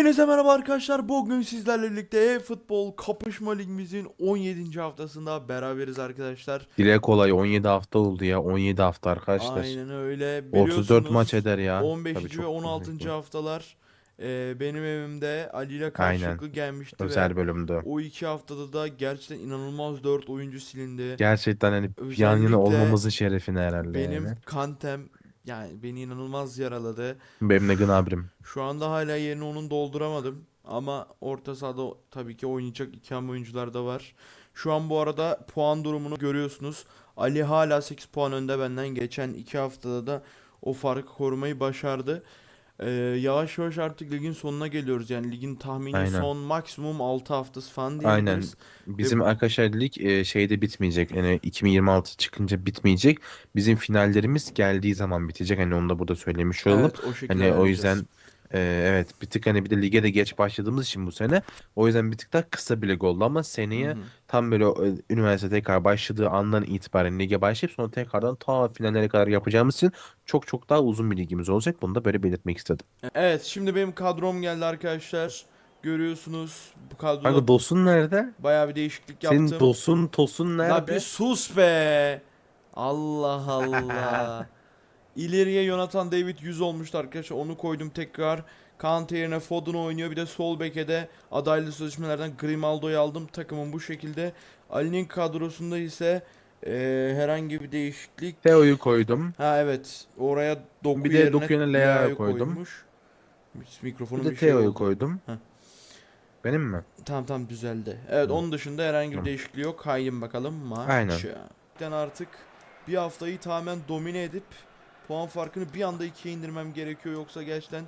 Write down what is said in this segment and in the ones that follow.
Hepinize merhaba arkadaşlar. Bugün sizlerle birlikte e-futbol kapışma ligimizin 17. haftasında beraberiz arkadaşlar. Dile kolay 17 hafta oldu ya 17 hafta arkadaşlar. Aynen öyle. 34 Biliyorsunuz, maç eder ya. 15. Tabii ve çok 16. uzun. haftalar e, benim evimde Ali ile Aynen. karşılıklı gelmişti Özel ve bölümdü. o iki haftada da gerçekten inanılmaz 4 oyuncu silindi. Gerçekten hani yan Özellikle yana olmamızın şerefine herhalde benim yani. kantem yani beni inanılmaz yaraladı. Benim de Gnabry'm. Şu anda hala yerini onun dolduramadım. Ama orta sahada tabii ki oynayacak iki ham oyuncular da var. Şu an bu arada puan durumunu görüyorsunuz. Ali hala 8 puan önde benden. Geçen iki haftada da o farkı korumayı başardı. Ee, yavaş yavaş artık ligin sonuna geliyoruz. Yani ligin tahmini Aynen. son maksimum 6 haftası falan Aynen. diyebiliriz. Bizim bu- arkadaşlar lig e, şeyde bitmeyecek. Yani 2026 çıkınca bitmeyecek. Bizim finallerimiz geldiği zaman bitecek. Hani onu da burada söylemiş olalım. Evet o şekilde Hani o yüzden e, evet bir tık hani bir de lige de geç başladığımız için bu sene o yüzden bir tık daha kısa bir lig oldu ama seneye Hı hı. tam böyle e, üniversite tekrar başladığı andan itibaren lige başlayıp sonra tekrardan ta finallere kadar yapacağımız için çok çok daha uzun bir ligimiz olacak. Bunu da böyle belirtmek istedim. Evet şimdi benim kadrom geldi arkadaşlar. Görüyorsunuz bu kadroda Kanka Dosun nerede? bayağı bir değişiklik yaptım. Senin Dosun Tosun La nerede? bir sus be. Allah Allah. İleriye Jonathan David 100 olmuştu arkadaşlar. Onu koydum tekrar. Kante yerine Foden oynuyor. Bir de sol beke de adaylı sözleşmelerden Grimaldo'yu aldım. Takımın bu şekilde. Ali'nin kadrosunda ise eee, herhangi bir değişiklik. Teo'yu koydum. Ha evet. Oraya Doku Bir de Doku yerine Leao'yu koydum. koymuş. Mikrofonun Bir de bir şey Teo'yu oldu. koydum. Heh. Benim mi? Tamam tamam düzeldi. Evet Hı. onun dışında herhangi bir Hı. değişikliği yok. Haydi bakalım maça. Aynen. Artık bir haftayı tamamen domine edip puan farkını bir anda ikiye indirmem gerekiyor. Yoksa gerçekten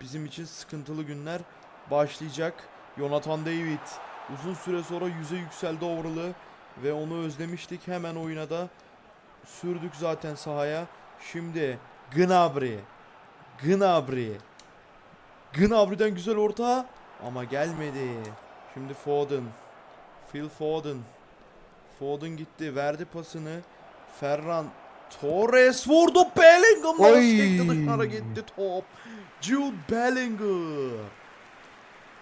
bizim için sıkıntılı günler başlayacak. Jonathan David uzun süre sonra yüze yükseldi overall'ı ve onu özlemiştik. Hemen oyuna da sürdük zaten sahaya. Şimdi Gnabry. Gnabry. Gnabry'den güzel orta ama gelmedi. Şimdi Foden. Phil Foden. Foden gitti. Verdi pasını. Ferran Torres vurdu. Bellingham Oy. sekti dışarı gitti top. Jude Bellingham.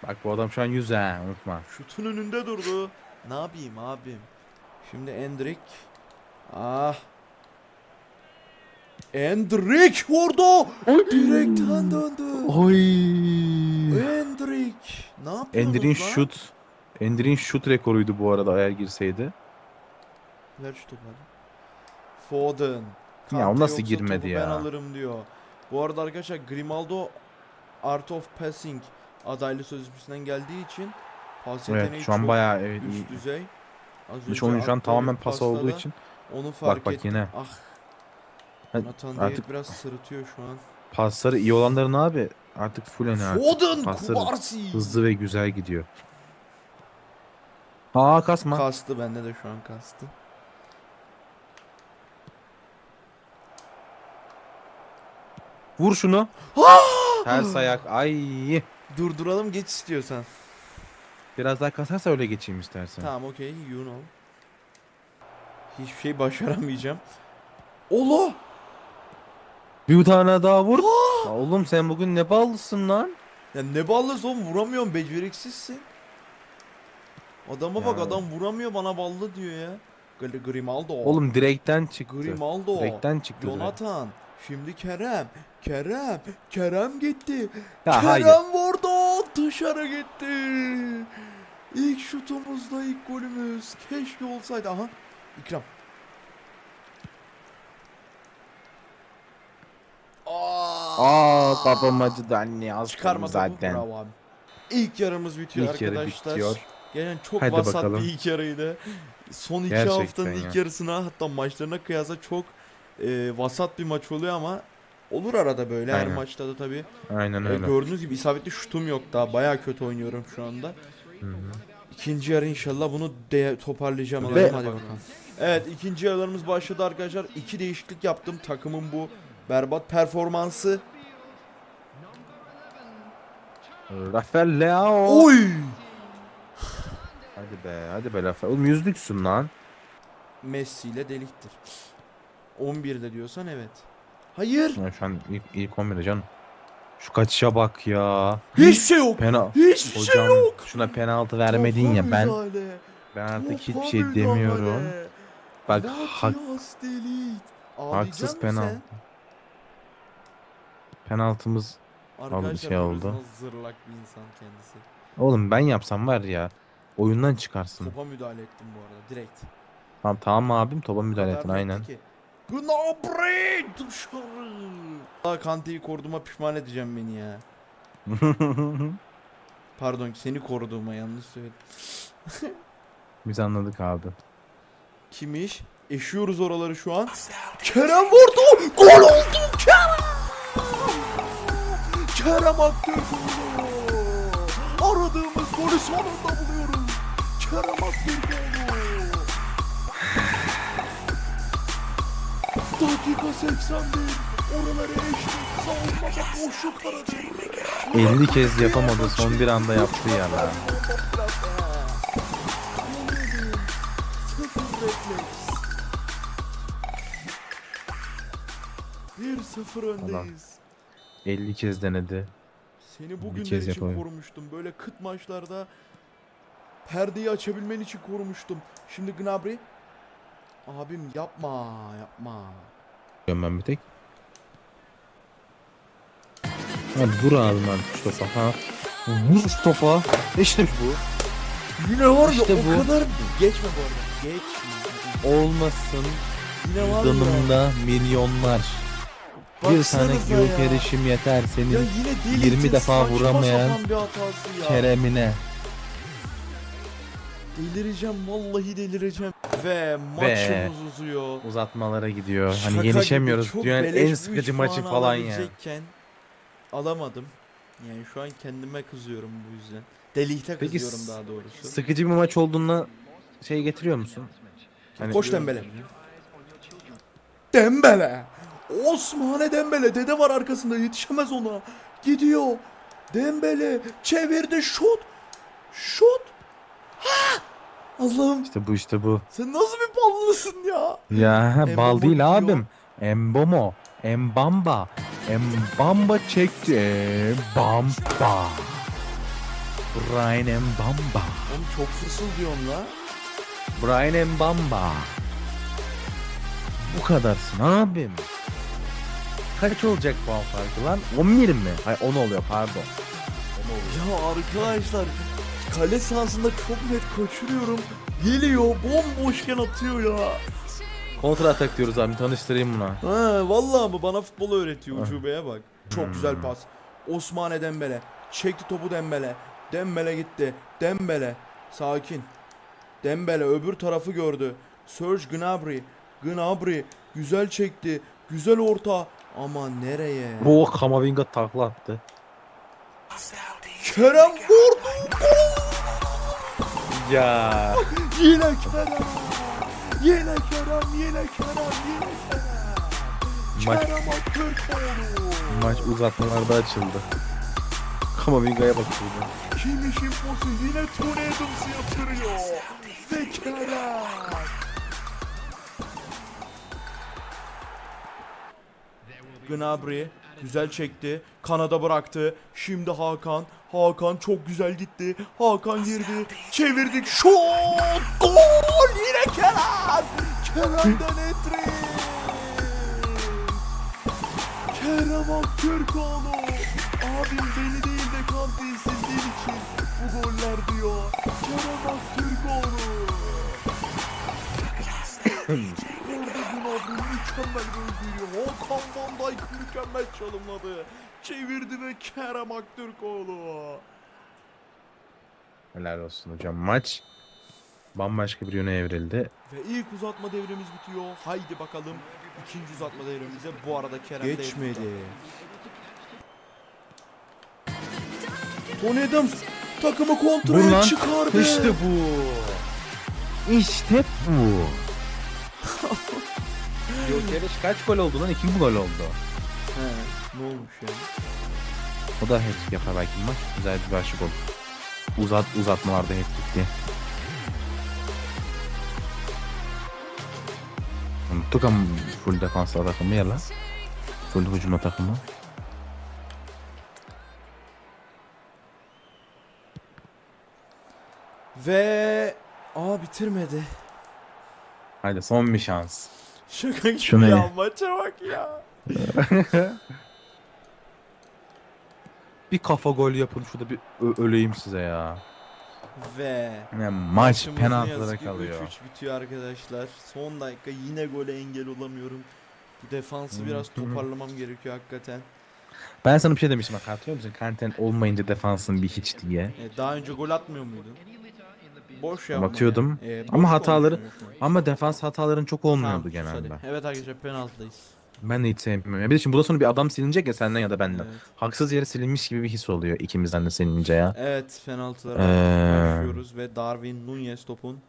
Bak bu adam şu an 100 ha unutma. Şutun önünde durdu. Ne yapayım abim? Şimdi Endrick. Ah. Endrick vurdu. Direkten döndü. Oy. Endrick. Ne yapıyorsunuz Ender'in lan? şut Ender'in şut rekoruydu bu arada eğer girseydi. Ver şu topu hadi. Foden. Ya o nasıl girmedi ya? Ben alırım diyor. Bu arada arkadaşlar Grimaldo Art of Passing adaylı sözleşmesinden geldiği için pas yeteneği Evet şu an bayağı evet, iyi. üst düzey. Az önce oyun şu an tamamen pas olduğu için onu fark bak ettim. yine. Ah. Ha, Nathan artık- biraz sırıtıyor şu an. pasları iyi olanların abi artık full hani artık Foden pasları Kubarsi. hızlı ve güzel gidiyor. Aa kasma. Kastı bende de şu an kastı. Vur şunu. Ters ayak. Ay. Durduralım geç istiyorsan. Biraz daha kasarsa öyle geçeyim istersen. Tamam okey you know. Hiçbir şey başaramayacağım. Olo! Bir tane daha vur. Ya oğlum sen bugün ne ballısın lan? Ya ne ballısı oğlum vuramıyorum beceriksizsin. Adama bak Ya. adam vuramıyor bana ballı diyor ya. Gr- Grimaldo. Oğlum direkten çıktı. Grimaldo. Direkten çıktı. direkt. Şimdi Kerem. Kerem. Kerem gitti. Ya Kerem hayır. vurdu. Dışarı gitti. İlk şutumuzda ilk golümüz. Keşke olsaydı. Aha. İkram. Aa, Aa kafam acıdı anne az Çıkarma kaldı topu. zaten. Bravo abi. İlk yarımız bitiyor İlk yarı arkadaşlar. bitiyor. Gelen çok Hadi vasat bakalım. bir ilk yarıydı. Son iki Gerçekten haftanın ilk ya. yarısına hatta maçlarına kıyasla çok e, vasat bir maç oluyor ama olur arada böyle her Aynen. maçta da tabii. Aynen E, öyle. gördüğünüz gibi isabetli şutum yok daha baya kötü oynuyorum şu anda. Hı hı. İkinci yarı inşallah bunu de toparlayacağım. Ve... Hadi bakalım. Evet ikinci yarılarımız başladı arkadaşlar. İki değişiklik yaptım takımın bu berbat performansı. Rafael Leao. Oy! Hadi be hadi be Rafael. Oğlum yüzlüksün lan. Messi ile deliktir. 11'de diyorsan evet. Hayır. Ya şu an ilk, ilk 11'de canım. Şu kaçışa bak ya. Hiçbir şey yok. Pena Hiçbir şey Hocam yok. şuna penaltı vermedin ya ben müdahale, ben artık hiçbir şey müdahale. demiyorum. Bak hak, haksız penaltı. sen? Penaltımız Arkadaşlar şey görüyorsunuz oldu. zırlak bir insan kendisi. oğlum ben yapsam var ya oyundan çıkarsın. Topa müdahale ettim bu arada direkt. Tamam tamam abim topa müdahale ettin aynen. ki. Gnabry dışarı. Daha Kante'yi koruduğuma pişman edeceğim beni ya. Pardon seni koruduğuma yanlış söyledim. Biz anladık abi. Kimmiş? Eşiyoruz oraları şu an. Kerem vurdu. Gol oldu. Kerem. Kerem Aktürkoğlu. Aradığımız golü sonunda buluyoruz. Kerem Aktürkoğlu. Dakika 81. Oraları eşlik. Savunmada boşluk aradı. 50 kez yapamadı son bir anda yaptı ya lan. Sıfır refleks. 1-0 öndeyiz. 50 kez denedi. Seni bugünler için yapamıyor. korumuştum. Böyle kıt maçlarda perdeyi açabilmen için korumuştum. Şimdi Gnabry. Abim yapma yapma. Diyorum ben bir tek. Hadi vur abi topa ha. Topa. İşte bu. Yine var ya İşte o bu. kadar geçme bu arada. Geçme. Olmasın. Yine var ya. Cüzdanımda milyonlar. Bir tane Baksanıza gök ya. erişim yeter Ya senin yine deli 20 için defa saçma vuramayan sapan bir hatası ya. Kerem'ine. Delireceğim vallahi delireceğim. Ve maçımız uzuyor. Uzatmalara gidiyor. Şaka Hani gibi yenişemiyoruz. çok Dünyanın beleş en sıkıcı maçı falan ya. alabilecekken Alamadım. Yani şu an kendime kızıyorum bu yüzden. Delikte Peki kızıyorum daha doğrusu. Sıkıcı bir maç olduğunda şey getiriyor musun? Hani Koş Dembele. Dembele. Osmane Dembele. Dede var arkasında yetişemez ona. Gidiyor. Dembele çevirdi şut. Şut. Allah'ım İşte bu işte bu. sen nasıl bir ballısın ya? Ya Embomo bal değil gidiyor. abim. Embomo. Embamba. Embamba çekti. Embamba. Brian Embamba. Oğlum çok fısıl diyorsun la. Brian Embamba. Bu kadarsın abim. Kaç olacak puan farkı lan? 11 mi? Hayır 10 oluyor pardon. Ya arkadaşlar kale sahasında çok net kaçırıyorum. Geliyor bomboşken atıyor ya. Kontra atak diyoruz abi tanıştırayım buna. Ha vallahi mı bana futbol öğretiyor ucubeye bak. Çok güzel Hmm. pas. Osmane Dembele. Çekti topu Dembele. Dembele gitti. Dembele. Sakin. Dembele öbür tarafı gördü. Serge Gnabry. Gnabry güzel çekti. Güzel orta. Ama nereye? Bu Kamavinga takla attı. Kerem vurdu. Ya. Yine Kerem. Yine Kerem. Yine Kerem. Yine Kerem. Maç, Kerem Aktürkoğlu. maç uzatmalarda açıldı. Kamavinga'ya bak şurada. Kimi Şimposu yine Tony Adams'ı yatırıyor. Ve Kerem. Gnabry güzel çekti. Kanada bıraktı. Şimdi Hakan. Hakan çok güzel gitti. Hakan girdi. Çevirdik. Şut! Gol! Yine Kerem! Kerem'den etrik! Kerem Aktürkoğlu! Abim beni değil de Kante'yi Mükemmel gözlüyor. Hakan Van Dijk mükemmel çalımladı. Çevirdi ve Kerem Aktürkoğlu. Helal olsun hocam. Maç bambaşka bir yöne evrildi. Ve ilk uzatma devremiz bitiyor. Haydi bakalım ikinci uzatma devremize. Bu arada Kerem de Geçmedi. Tony Adams takımı lan. çıkardı. İşte bu. İşte bu. Gyökeres kaç gol oldu lan? 2 gol oldu. He, ne olmuş ya? O da hat-trick yapar belki bir maç. Güzel bir karşı gol. Uzat, uzatmalarda hat-trick diye. Unuttuk ama full defansla takımı ya lan. Full hücumla takımı. Ve... Aa bitirmedi. Haydi son bir şans. Şaka gibi Şu ne? ya maça bak ya. Bir kafa gol yapın şurada bir ö- öleyim size ya. Ve Yani maç maçımız ne penaltılara yazık ki kalıyor. 3-3 bitiyor arkadaşlar. Son dakika yine gole engel olamıyorum. Bu defansı biraz toparlamam gerekiyor hakikaten. Ben sana bir şey demiştim bak hatırlıyor musun? Kanten olmayınca defansın bir hiç diye. E, daha önce gol atmıyor muydun? Boş yapma. Atıyordum. E, boş Ama hataları-? Ama defans hataların çok olmuyordu Tamam, genelde. hadi. Evet arkadaşlar penaltıdayız. Ben de hiç sevmiyorum. Bir de şimdi bundan sonra bir adam silinecek ya senden ya da benden. Evet. Haksız yere silinmiş gibi bir his oluyor ikimizden de silince ya. Evet penaltılara Ee, başlıyoruz ve Darwin Nunez topun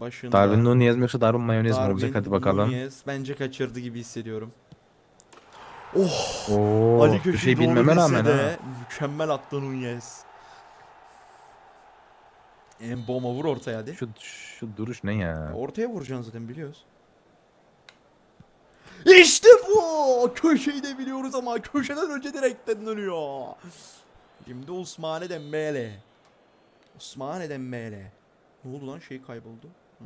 başında. Darwin Nunez mi yoksa Darwin Mayonez mi olacak hadi bakalım. Nunez bence kaçırdı gibi hissediyorum. Oh! Oo, Ali Köşk'ün şey bilmeme rağmen de ha. mükemmel attı Nunez. Emboma vur ortaya hadi. Şu, şu duruş ne ya? Ortaya vuracaksın zaten biliyoruz. İşte bu! Köşeyi de biliyoruz ama köşeden önce direkten dönüyor. Şimdi Osmane Dembele. Osmane Dembele. Ne oldu lan şey kayboldu. Hı.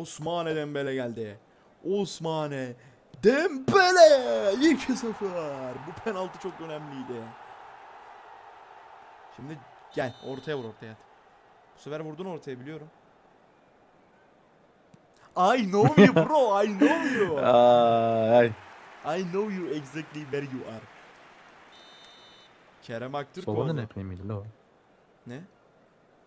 Osmane Dembele geldi. Osmane Dembele 2-0. Bu penaltı çok önemliydi. Şimdi gel ortaya vur ortaya. Bu sefer vurdun ortaya biliyorum. I know you bro, I know you. Ay. I know you exactly where you are. Kerem Aktürkoğlu. Sova'nın repliği miydi la o? Ne?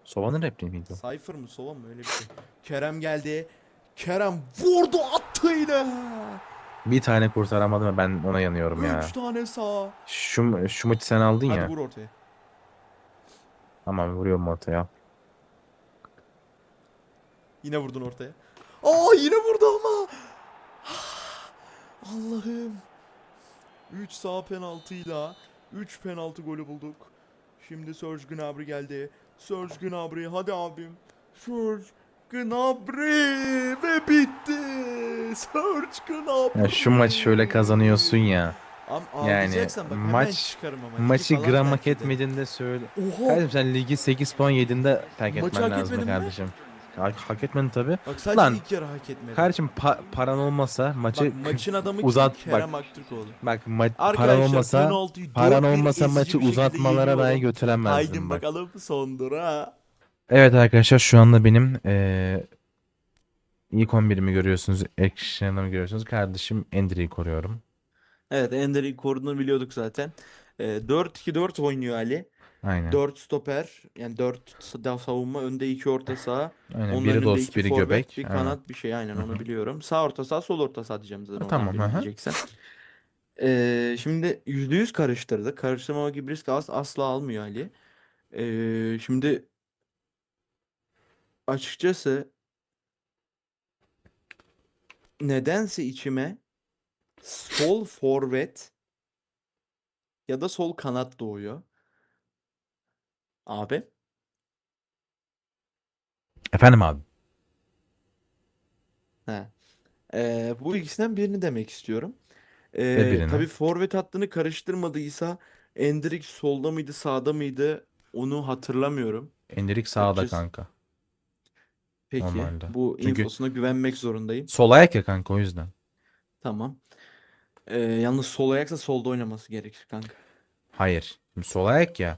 Sova'nın repliği miydi o? Cypher mı Sova mı öyle bir şey. Kerem geldi. Kerem vurdu attı yine. Bir tane kurtaramadım ben ona yanıyorum ya. Üç tane sağ. Şu, şu maçı sen aldın Hadi ya. vur ortaya. Tamam vuruyorum ortaya. Yine vurdun ortaya. Aa yine vurdu ama. Allah'ım. 3 sağ penaltıyla 3 penaltı golü bulduk. Şimdi Serge Gnabry geldi. Serge Gnabry hadi abim. Serge Gnabry ve bitti. Serge Gnabry. Ya şu maçı şöyle kazanıyorsun ya. Am Yani bak maç- ama. Maçı gram hak belki de. söyle. Oha. Kardeşim sen ligi 8 puan yediğinde terk Maçı etmen hak lazım etmedin mi? kardeşim. Hak, hak etmedin tabi. Bak sadece Lan, ilk yarı hak etmedi. Kardeşim pa- paran olmasa maçı Bak maçın adamı uzat- kim? Kerem Aktürkoğlu. bak ma- paran Arkadaşlar olmasa penaltıyı paran 4-1 olmasa maçı uzatmalara dahi yeniyorum. götüremezdin Haydi bak. bakalım son dura. Evet arkadaşlar şu anda benim eee ilk 11'imi görüyorsunuz. Ekranımı görüyorsunuz. Kardeşim Endri'yi koruyorum. Evet Ender'in koruduğunu biliyorduk zaten. Ee, 4-2-4 oynuyor Ali. Aynen. 4 stoper yani 4 savunma önde 2 orta saha. Aynen. Onun Biri dost, biri forvet, göbek. bir Aynen. kanat bir şey aynen onu biliyorum. Sağ orta saha sol orta saha diyeceğim zaten Ha, tamam, aha. Ee, şimdi %100 karıştırdı. Karıştırmama gibi risk as- asla almıyor Ali. Ee, şimdi açıkçası nedense içime sol forvet ya da sol kanat doğuyor. Abi. Efendim abi. He. Ee, bu ikisinden birini demek istiyorum. Ee, birini. tabii forvet hattını karıştırmadıysa Endrick solda mıydı sağda mıydı onu hatırlamıyorum. Endrik sağda Açıkçası- kanka. Peki Normalde. bu Çünkü- infosuna güvenmek zorundayım. Sol ayak ya kanka o yüzden. Tamam. Ee, yalnız sol ayaksa solda oynaması gerekir kanka. Hayır. Şimdi sol ayak ya.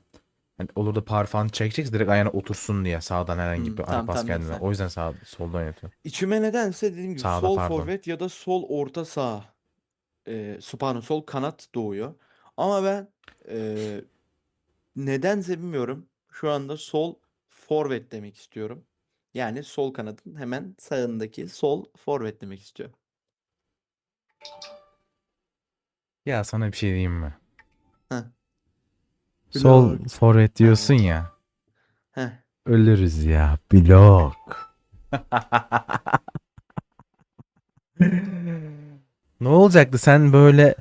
Hani olur da parfan çekeceksin direkt ayağına otursun diye sağdan herhangi Hmm, bir tamam, ara pas tamam, geldiğinde. sen- O yüzden sağ solda oynatıyor. İçime nedense dediğim gibi Sağda, sol pardon. forvet ya da sol orta saha e, pardon sol kanat doğuyor. Ama ben e, nedense bilmiyorum. Şu anda sol forvet demek istiyorum. Yani sol kanadın hemen sağındaki sol forvet demek istiyorum. Ya sana bir şey diyeyim mi? Heh. Sol Blok. forvet diyorsun ya. Heh. Ölürüz ya. Blok. Ne olacaktı? Sen böyle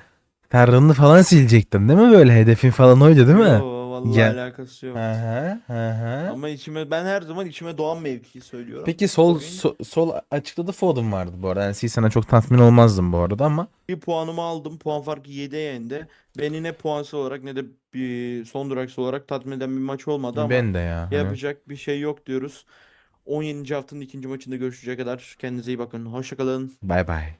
Ferran'ı falan silecektin değil mi böyle? Hedefin falan oydu değil mi? Yo, Vallahi Ya- alakası yok. Hı hı hı hı. Ama içime ben her zaman içime doğan mevkiyi söylüyorum. Peki sol so- sol açıkta da Foden vardı bu arada. Yani Sisa'na çok tatmin olmazdım bu arada ama bir puanımı aldım. Puan farkı 7'ye indi. Beni ne puansal olarak ne de bir son duraksal olarak tatmin eden bir maç olmadı ama ben de ya. Hani yapacak bir şey yok diyoruz. 17. haftanın ikinci maçında görüşecek kadar kendinize iyi bakın. Hoşçakalın. Bay bay.